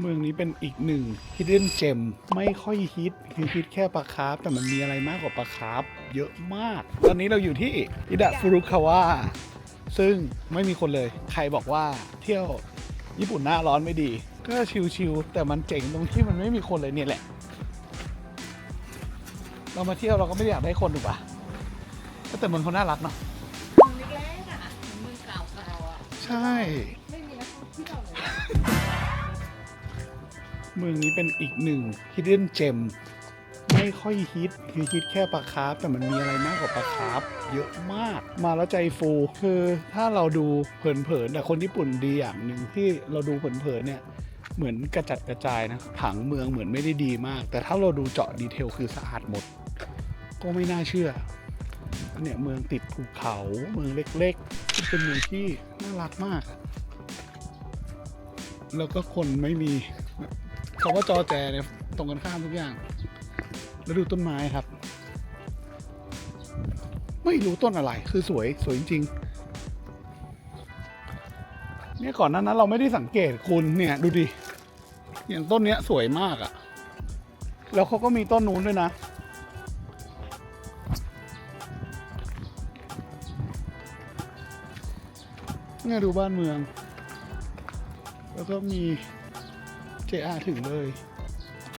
เมืองนี้เป็นอีกหนึ่ง hidden gem ไม่ค่อยฮิตคือฮิตแค่ปลาคาร์ฟแต่มันมีอะไรมากกว่าปลาคาร์ฟเยอะมาก ตอนนี้เราอยู่ที่อิดะฟุรุคาวะซึ่งไม่มีคนเลย ใครบอกว่าเที่ยวญี่ปุ่นหน้าร้อนไม่ดี ก็ชิลๆแต่มันเจ๋งตรงที่มันไม่มีคนเลยเนี่ยแหละ เรามาเที่ยวเราก็ไม่ได้อยากได้คนถูกปะแต่เมืองเขาน่ารักเนาะเมืองเล็กๆอะเหมือนเมืองเก่าๆอะใช่ ไม่มีนักท่องเที่ยวเลย เมืองนี้เป็นอีกหนึ่ง hidden gem ไม่ค่อยฮิตคือฮิตแค่ปลาคาร์ฟแต่มันมีอะไรมากกว่าปลาคาร์ฟเยอะมาก มาแล้วใจฟูคือถ้าเราดูเผินๆแต่คนญี่ปุ่นดีอย่างหนึ่งที่เราดูเผินๆเนี่ยเหมือนกระจัดกระจายนะผังเมืองเหมือนไม่ได้ดีมาก แต่ถ้าเราดูเจาะดีเทลคือสะอาดหมด ก็ไม่น่าเชื่อเนี่ยเมืองติดภูเขาเมืองเล็กๆเป็นเมืองที่น่ารักมาก แล้วก็คนไม่มี คำว่าจอแจเนี่ยตรงกันข้ามทุกอย่าง แล้วดูต้นไม้ครับ ไม่รู้ต้นอะไร คือสวยสวยจริงๆเนี่ยก่อนหนั้นนั้นเราไม่ได้สังเกตคุณเนี่ยดูดิ อย่างต้นเนี้ยสวยมากอะ่ะ แล้วเขาก็มีต้นนู้นด้วยนะเนี่ยดูบ้านเมือง แล้วก็มี JR ถึงเลย